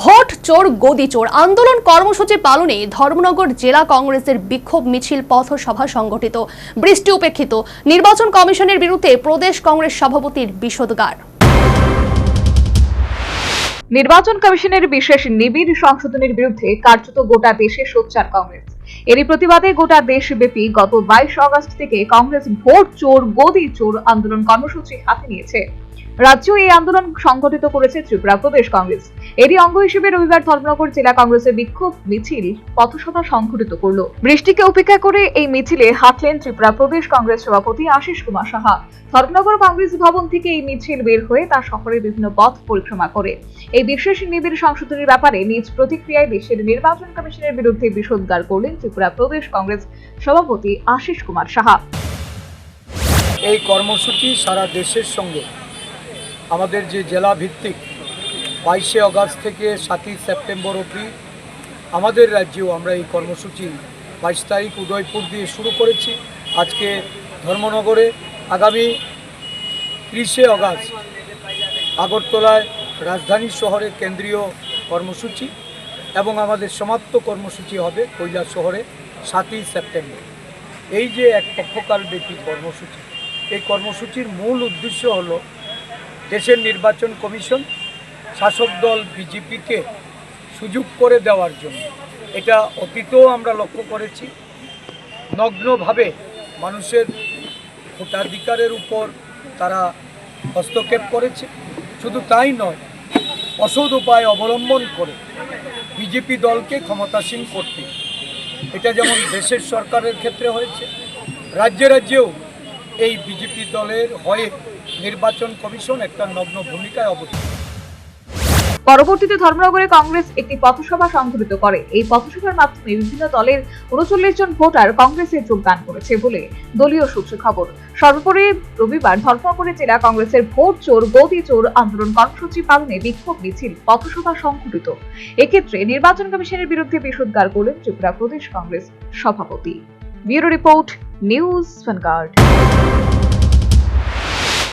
Vote চোর, গদি চোর। আন্দোলন কর্মসূচি পালনে ধর্মনগর জেলা কংগ্রেসের বিক্ষোভ মিছিল পথসভা সংগঠিত। বৃষ্টি উপেক্ষিত। নির্বাচন কমিশনের বিরুদ্ধে প্রদেশ কংগ্রেস সভাপতির বিষোদগার। নির্বাচন কমিশনের বিশেষ নিবিড় সংশোধনের বিরুদ্ধে কার্যত গোটা দেশে সোচ্চার কংগ্রেস। এরই প্রতিবাদে গোটা দেশব্যাপী গত বাইশ আগস্ট থেকে কংগ্রেস ভোট চোর, গদি চোর আন্দোলন কর্মসূচি হাতে নিয়েছে। রাজ্য এই আন্দোলন সংগঠিত করেছে ত্রিপুরা প্রদেশ কংগ্রেস। এরই অঙ্গ হিসেবে রবিবার ধর্মনগর জেলা কংগ্রেসের বিক্ষোভ মিছিল পথসভা সংঘটিত করল। বৃষ্টিকে উপেক্ষা করে এই মিছিলে হাঁটলেন ত্রিপুরা প্রদেশ কংগ্রেস সভাপতি আশিস কুমার সাহা। ধর্মনগর কংগ্রেস ভবন থেকে এই মিছিল বের হয়ে তা শহরের বিভিন্ন পথ পরিক্রমা করে। এই বিশেষ নিবিড় সংশোধনের ব্যাপারে নিজ প্রতিক্রিয়ায় দেশের নির্বাচন কমিশনের বিরুদ্ধে বিষোদ্গার করলেন ত্রিপুরা প্রদেশ কংগ্রেস সভাপতি আশিস কুমার সাহা। এই কর্মসূচি সারা দেশের সঙ্গে। আমাদের যে জেলা ভিত্তিক বাইশে আগস্ট থেকে সাতই সেপ্টেম্বর অবধি আমাদের রাজ্যেও আমরা এই কর্মসূচি বাইশ তারিখ উদয়পুর দিয়ে শুরু করেছি। আজকে ধর্মনগরে আগামী ত্রিশে আগস্ট আগরতলায় রাজধানী শহরে কেন্দ্রীয় কর্মসূচি এবং আমাদের সমাপ্ত কর্মসূচি হবে কৈলাস শহরে সাতই সেপ্টেম্বর। এই যে এক পক্ষকাল ব্যাপী কর্মসূচি, এই কর্মসূচির মূল উদ্দেশ্য হলো দেশের নির্বাচন কমিশন শাসক দল বিজেপিকে সুযোগ করে দেওয়ার জন্য। এটা অতীতেও আমরা লক্ষ্য করেছি। নগ্নভাবে মানুষের ভোটাধিকারের উপর তারা হস্তক্ষেপ করেছে। শুধু তাই নয়, অসৎ উপায় অবলম্বন করে বিজেপি দলকে ক্ষমতাসীন করতে। এটা যেমন দেশের সরকারের ক্ষেত্রে হয়েছে, রাজ্যে রাজ্যেও এই বিজেপি দলের হয়ে নির্বাচন কমিশন একটা নগ্ন ভূমিকায় অবতীর্ণ। পরবর্তীতে ধর্মনগরে কংগ্রেস একটি পথসভা সংঘটিত করে। এই পথসভার মাধ্যমে বিভিন্ন দলের উনচল্লিশ জন ভোটার কংগ্রেসে যোগদান করেছে বলে দলীয় সূত্রে খবর। সর্বোপরি রবিবার ধর্মনগরে জেলা কংগ্রেসের ভোট চোর, গদি চোর আন্দোলন কর্মসূচি পালনে বিক্ষোভ মিছিল পথসভা সংঘটিত। এক্ষেত্রে নির্বাচন কমিশনের বিরুদ্ধে বিষোদ্গার করলেন ত্রিপুরা প্রদেশ কংগ্রেস সভাপতি। Bureau report news vanguard